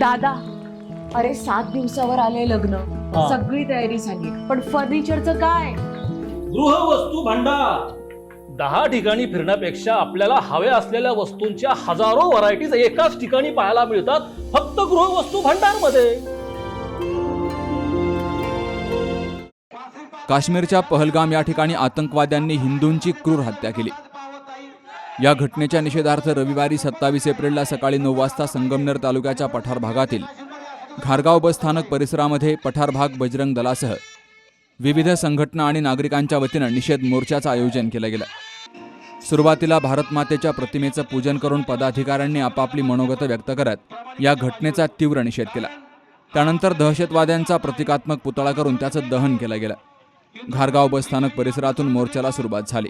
दादा अरे सात दिवसावर आले लग्न. हा. सगळी तयारी झाली. पण फर्निचरचं काय? गृहवस्तू भांडार. दहा ठिकाणी फिरण्यापेक्षा आपल्याला हव्या असलेल्या वस्तूंच्या हजारो व्हरायटीज एकाच ठिकाणी पाहायला मिळतात फक्त गृहवस्तू भांडारमध्ये काश्मीरच्या पहलगाम या ठिकाणी आतंकवाद्यांनी हिंदूंची क्रूर हत्या केली. या घटनेच्या निषेधार्थ रविवारी सत्तावीस एप्रिलला सकाळी नऊ वाजता संगमनेर तालुक्याच्या पठार भागातील घारगाव बस स्थानक परिसरामध्ये पठार भाग बजरंग दलासह विविध संघटना आणि नागरिकांच्या वतीनं निषेध मोर्चाचं आयोजन केलं गेलं. सुरुवातीला भारतमातेच्या प्रतिमेचं पूजन करून पदाधिकाऱ्यांनी आपापली मनोगत व्यक्त करत या घटनेचा तीव्र निषेध केला. त्यानंतर दहशतवाद्यांचा प्रतिकात्मक पुतळा करून त्याचं दहन केलं गेलं. घारगाव बसस्थानक परिसरातून मोर्चाला सुरुवात झाली.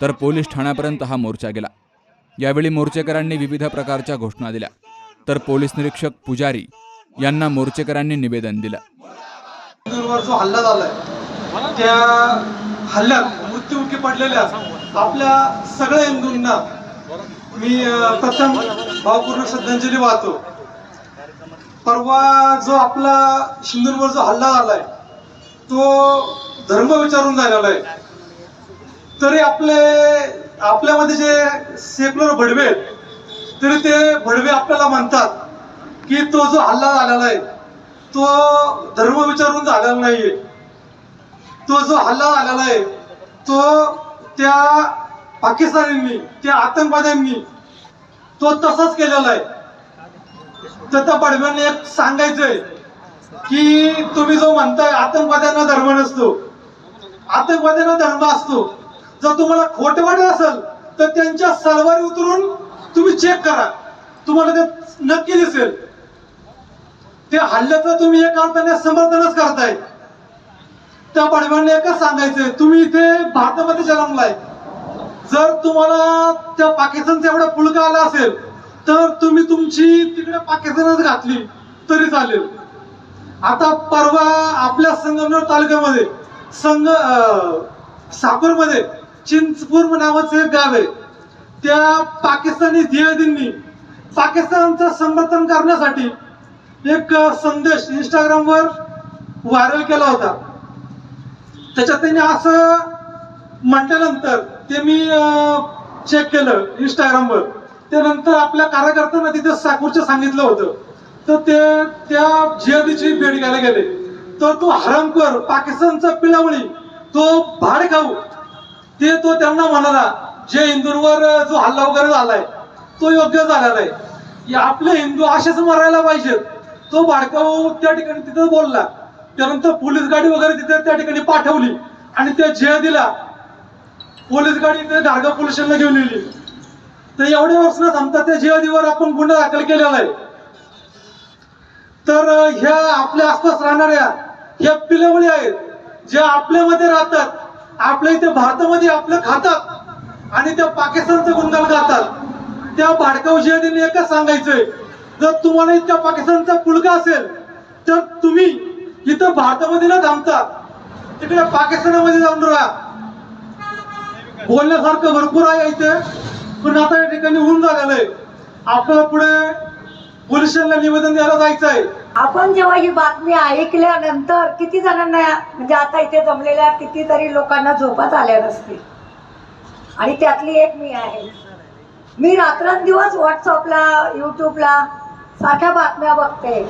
तर पोलीस ठाण्यापर्यंत हा मोर्चा गेला. यावेळी मोर्चेकरांनी विविध प्रकारच्या घोषणा दिल्या. तर पोलीस निरीक्षक पुजारी यांना मोर्चेकरांनी निवेदन दिलं. जो हल्ला झालाय. त्या हल्ल्यात मृत्युमुखी पडलेल्या आपल्या सगळ्या हिंदूंना मी प्रथम भावपूर्ण श्रद्धांजली वाहतो. परवा जो आपला हिंदूंवर जो हल्ला झालाय तो धर्म विचारून झालेला आहे. तरी आपले आपल्यामध्ये जे सेक्युलर भडवे आहेत, तरी ते भडवे आपल्याला म्हणतात की तो जो हल्ला झालेला आहे तो धर्म विचारून झालेला नाहीये. तो जो हल्ला झालेला आहे तो त्या पाकिस्तानींनी त्या आतंकवाद्यांनी तो तसाच केलेला आहे. तर त्या पडव्यांनी एक सांगायचंय की तुम्ही जो म्हणताय आतंकवाद्यांना धर्म नसतो आतंकवाद्यांना धंदा असतो. जर तुम्हाला खोट वाटत असेल तर त्यांच्या सलवारी उतरून तुम्ही चेक करा. तुम्हाला ते नक्की दिसेल. ते हल्ल्याचं तुम्ही एक अर्थाने समर्थनच करताय. त्या पाडव्यांना एकच सांगायचंय तुम्ही इथे भारतामध्ये जन्मलाय. जर तुम्हाला त्या पाकिस्तानचा एवढा पुळका आला असेल तर तुम्ही तुमची तिकडे पाकिस्तानच घातली तरी चालेल. आता परवा आपल्या संगमनेर तालुक्यामध्ये संग साकूरमध्ये चिंचपूर नावाचं एक गाव आहे. त्या पाकिस्तानी जिहादींनी पाकिस्तानचं समर्थन करण्यासाठी एक संदेश इंस्टाग्रामवर व्हायरल केला होता. त्याच्यात त्यांनी असं म्हटल्यानंतर ते मी चेक केलं इंस्टाग्रामवर. त्यानंतर आपल्या कार्यकर्त्यांना तिथे साकूरचं सांगितलं होतं. तर ते त्या जिहादीची भेट घ्यायला गेले. तर तो हरामखोर पाकिस्तानचा पिलावळी तो भाड खाऊ ते तो त्यांना म्हणाला जे हिंदूंवर जो हल्ला वगैरे झालाय तो योग्य झालेला आहे आपले हिंदू असेच मरायला पाहिजेत. तो भाडकाऊ त्या ठिकाणी तिथं बोलला. त्यानंतर पोलीस गाडी वगैरे तिथे त्या ठिकाणी पाठवली आणि त्या जिहादीला पोलीस गाडी ते धारगाव पोलीस स्टेशनला घेऊन गेली तर एवढ्या वर्ष न थांबता त्या जिहादीवर आपण गुन्हा दाखल केलेला आहे. तर ह्या आपल्या आसपास राहणाऱ्या या पिलवळी आहेत ज्या आपल्यामध्ये राहतात. आपल्या इथे भारतामध्ये आपलं खातात आणि त्या पाकिस्तानचं गुणगान गातात. त्या भाडकाऊ जिहादीने एकच सांगायचंय जर तुम्हाला इतका पाकिस्तानचा पुलका असेल तर तुम्ही इथं भारतामध्ये न थांबता तिकडे पाकिस्तानामध्ये जाऊन राहा. बोलण्यासारखं भरपूर आहे इथे पण आता या ठिकाणी होऊन झालेलं आहे. आपल्याला पुढे पोलिसांना स्टेशनला निवेदन द्यायला जायचं आहे आपण जेव्हा ही बातमी ऐकल्यानंतर किती जणांना म्हणजे आता इथे जमलेल्या कितीतरी लोकांना झोपात आल्या नसतील. आणि त्यातली एक मी आहे. मी रात्रंदिवस व्हॉट्सअपला युट्यूबला सारख्या बातम्या बघते.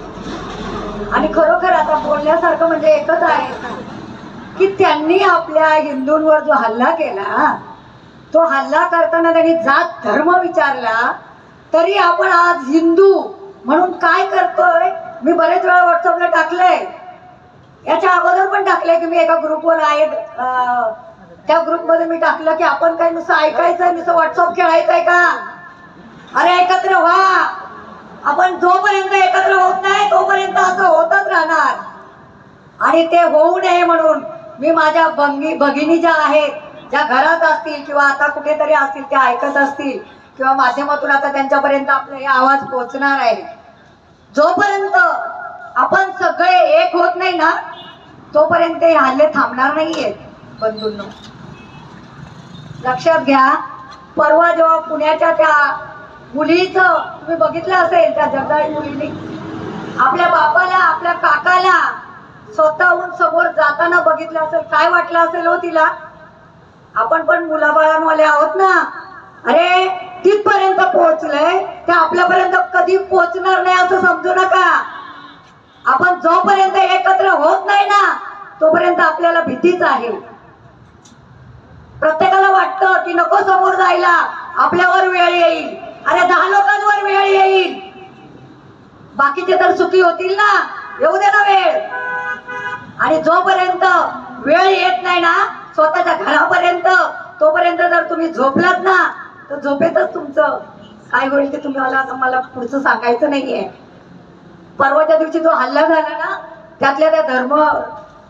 आणि खरोखर आता बोलण्यासारखं म्हणजे एकच आहे. की त्यांनी आपल्या हिंदूंवर जो हल्ला केला तो हल्ला करताना त्यांनी जात धर्म विचारला तरी आपण आज हिंदू म्हणून काय करतोय? मी बरेच वेळा व्हॉट्सअपला टाकलंय. याच्या अगोदर पण टाकलंय की मी एका ग्रुपवर आहे त्या ग्रुपमध्ये मी टाकलं की आपण काय नुसतं ऐकायचंय नुसतं व्हॉट्सअप खेळायचंय का? अरे एकत्र व्हा. आपण जोपर्यंत एकत्र होत नाही तोपर्यंत असं होतच राहणार. आणि ते होऊ नये म्हणून मी माझ्या बंगी भगिनी ज्या आहेत ज्या घरात असतील किंवा आता कुठेतरी असतील त्या ऐकत असतील किंवा माध्यमातून आता त्यांच्यापर्यंत आपला हे आवाज पोहोचणार आहे. जोपर्यंत आपण सगळे एक होत नाही ना तोपर्यंत हे हल्ले थांबणार नाहीयेत बंधूंना. लक्षात घ्या परवा जेव्हा पुण्याच्या त्या मुलीचं तुम्ही बघितलं असेल त्या जगदाळी मुलीने? आपल्या बापाला आपल्या काकाला स्वतःहून समोर जाताना बघितलं असेल. काय वाटलं असेल हो तिला? आपण पण मुलाबाळांवाले आहोत ना? अरे तिथपर्यंत पोहोचलंय ते आपल्यापर्यंत कधी पोहोचणार नाही असं समजू नका. आपण जोपर्यंत एकत्र होत नाही ना तोपर्यंत आपल्याला भीतीच आहे. प्रत्येकाला वाटतं की नको समोर जायला आपल्यावर वेळ येईल. अरे दहा लोकांवर वेळ येईल. बाकीचे तर सुखी होतील ना. येऊ दे ना वेळ. आणि जोपर्यंत वेळ येत नाही ना स्वतःच्या घरापर्यंत तोपर्यंत जर तुम्ही झोपलात ना तर झोपेतच तुमचं काय होईल ते तुम्हाला असं मला पुढचं सांगायचं नाहीये. परवाच्या दिवशी जो हल्ला झाला ना त्यातल्या त्या धर्म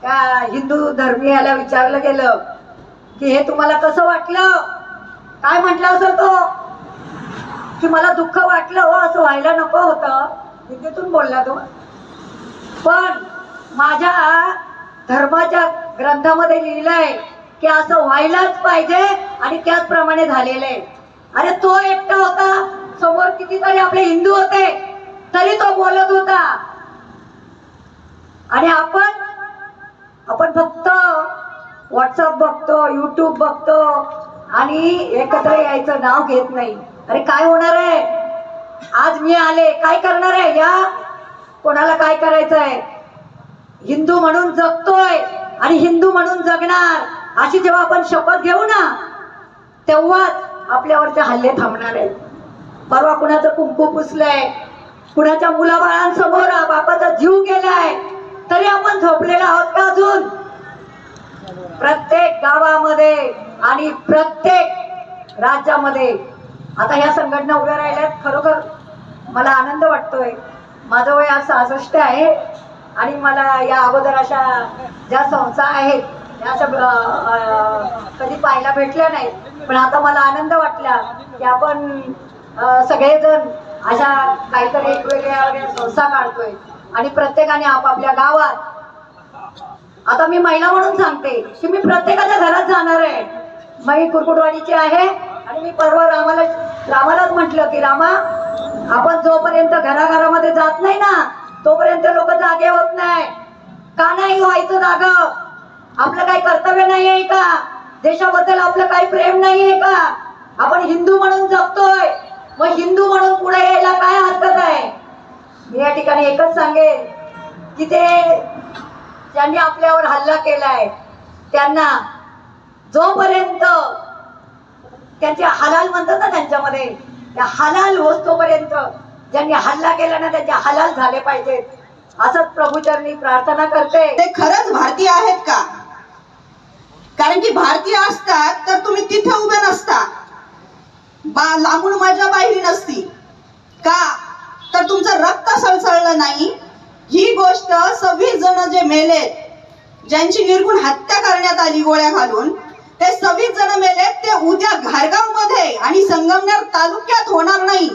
त्या हिंदू धर्मीयाला विचारलं गेलं की हे तुम्हाला कसं वाटलं? काय म्हटलं असेल तो? की मला दुःख वाटलं हो असं व्हायला नको होतं. हिंदीतून बोलला तो. पण माझ्या धर्माच्या ग्रंथामध्ये लिहिलंय की असं व्हायलाच पाहिजे आणि त्याचप्रमाणे झालेलं आहे. अरे तो एकटा होता. समोर कितीतरी आपले हिंदू होते. तरी तो बोलत होता. आणि आपण आपण फक्त व्हॉट्सअप बघतो युट्यूब बघतो आणि एकत्र यायचं नाव घेत नाही. अरे काय होणार आहे? आज मी आले. काय करणार आहे या? कोणाला काय करायचं आहे हिंदू म्हणून जगतोय आणि हिंदू म्हणून जगणार. अशी जेव्हा आपण शपथ घेऊ ना तेव्हाच आपल्यावरचे हल्ले थांबणार आहेत. परवा कुणाचं कुंकू पुसलंय कुणाच्या मुलाबाळांसमोर बापाचा जीव गेलाय तरी आपण झोपलेला आहोत का अजून? प्रत्येक गावामध्ये आणि प्रत्येक राज्यामध्ये आता ह्या संघटना उभ्या राहिल्यात खरोखर. मला आनंद वाटतोय. माझं वय आज सहासष्ट आहे आणि मला या अगोदर अशा ज्या संस्था आहेत त्या अशा कधी पाहायला भेटल्या नाहीत. पण आता मला आनंद वाटला की आपण सगळेजण अशा काहीतरी एक वेगळ्या संस्था काढतोय आणि प्रत्येकाने आपापल्या गावात आता मी महिला म्हणून सांगते की मी प्रत्येकाच्या घरात जाणार आहे. मी कुरकुटवाडीची आहे आणि मी परवा रामाला रामालाच म्हटलं की रामा आपण जोपर्यंत घराघरामध्ये जात नाही ना तोपर्यंत लोक जागे होत नाही. का नाही व्हायचं जाग? आपलं काही कर्तव्य नाही आहे का? देशाबद्दल आपलं काही प्रेम नाहीये का? आपण हिंदू म्हणून जगतोय. मग हिंदू म्हणून पुढे यायला काय हरकत आहे? मी या ठिकाणी एकच सांगेन की ते ज्यांनी आपल्यावर हल्ला केलाय त्यांना जोपर्यंत त्यांचे हलाल म्हणतात ना त्यांच्यामध्ये त्या हलाल होतोपर्यंत ज्यांनी हल्ला केला ना त्यांचे हलाल झाले पाहिजेत. असंच प्रभूचरणी प्रार्थना करते. ते खरंच भारतीय आहेत का? कारण की भारतीय असतात तर तुम्ही तिथे उभे नसता. बा लांबून माझ्या बाहेर नसती. का? तर तुमचं रक्त सळसळलं नाही. ही गोष्ट सव्वीस जण जे मेले ज्यांची निर्गुण हत्या करण्यात आली गोळ्या घालून ते सव्वीस जण मेले ते उद्या घारगावमध्ये आणि संगमनेर तालुक्यात होणार नाही.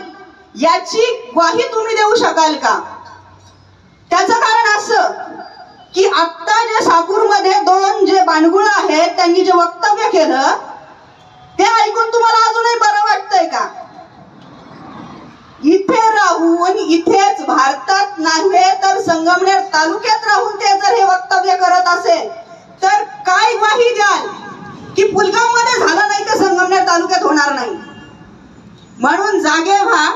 याची ग्वाही तुम्ही देऊ शकाल का? त्याचं कारण असं की आत्ता जे साकूरमध्ये दोन जे बाणगुळ आहेत त्यांनी जे वक्तव्य केलं ते ऐकून तुम्हाला अजूनही बरं वाटतंय का? इथे राहून इथेच भारतात नाही तर संगमनेर तालुक्यात राहून ते जर हे वक्तव्य करत असेल तर काय ग्वाही द्याल की पुलगावमध्ये झालं नाही तर संगमनेर तालुक्यात होणार नाही? म्हणून जागे व्हा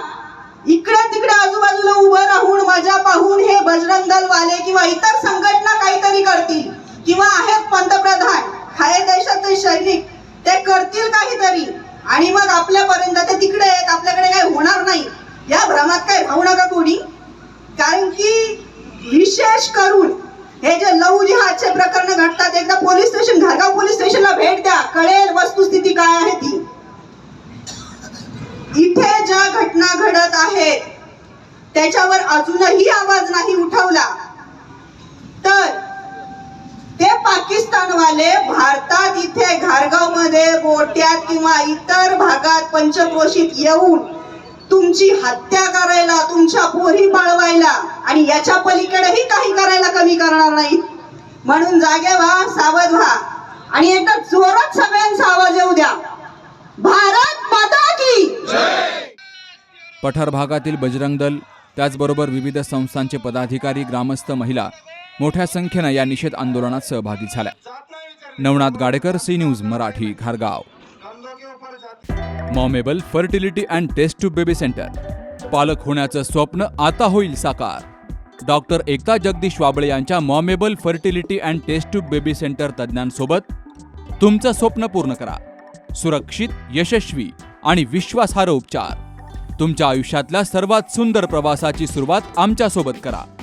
इकडे तिकडे आजूबाजूला उभं राहून मजा पाहून हे बजरंग दलवाले किंवा इतर संघटना काहीतरी करतील किंवा आहेत पंतप्रधान आहे देशाचे सैनिक ते करतील काहीतरी. आणि मग आपल्यापर्यंत ते तिकडे आहेत आपल्याकडे काही होणार नाही. या भ्रमात काही राहू नका कोणी. कारण की विशेष करून हे जे लव जिहादचे प्रकरण घडतात एकदा पोलीस स्टेशन घरगाव पोलीस स्टेशनला भेट द्या. कळेल वस्तुस्थिती काय आहे ती. इथे ज्या घटना घडत आहेत त्याच्यावर अजूनही आवाज नाही उठवला. पाकिस्तानवाले भारतात इथे घारगावमध्ये गोट्यात किंवा इतर भागात पंचक्रोशीत येऊन तुमची हत्या करायला तुमच्या पोरी पळवायला आणि याच्या पलीकडेही काही करायला कमी करणार नाहीत. म्हणून जागे व्हा सावध व्हा. आणि एकदा जोरात सगळ्यांचा आवाज येऊ द्या. भारत माता की पठार भागातील बजरंग दल त्याचबरोबर विविध संस्थांचे पदाधिकारी ग्रामस्थ महिला मोठ्या संख्येनं या निषेध आंदोलनात सहभागी झाल्या. नवनाथ गाडेकर सी न्यूज मराठी घारगाव. मॉमेबल fertility and test tube baby centre. पालक होण्याचं स्वप्न आता होईल साकार. डॉक्टर एकता जगदीश वाबळे यांच्या मॉमेबल fertility and test tube baby centre तज्ज्ञांसोबत तुमचं स्वप्न पूर्ण करा. सुरक्षित यशस्वी आणि विश्वासार्ह उपचार. तुमच्या आयुष्यातल्या सर्वात सुंदर प्रवासाची सुरुवात आमच्यासोबत करा.